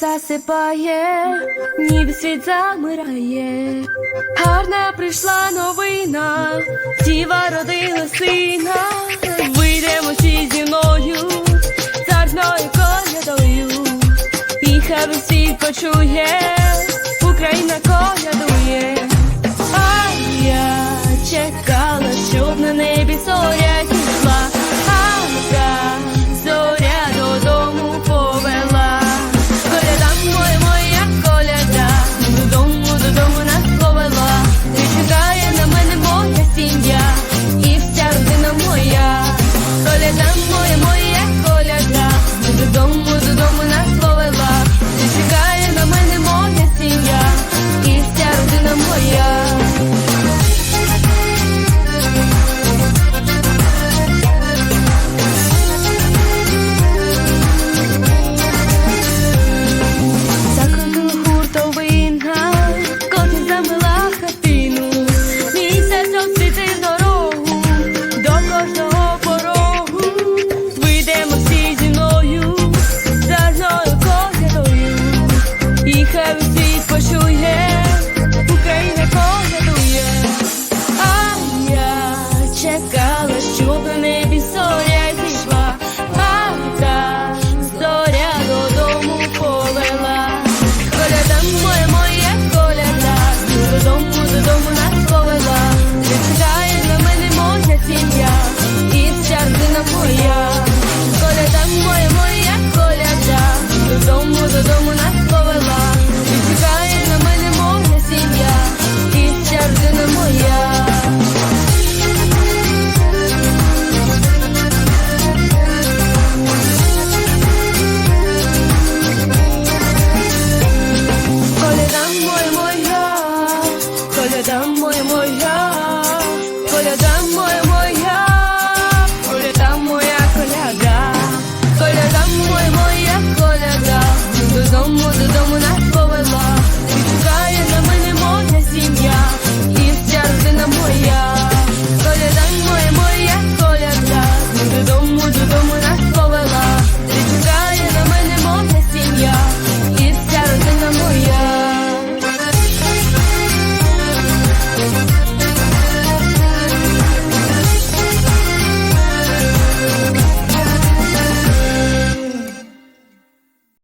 Засипає, ніби світ замирає. Гарна прийшла новина, діва родила сина. Вийдемо всі зі мною, царною колядою. І хай всі почує, Україна колядує. Koşu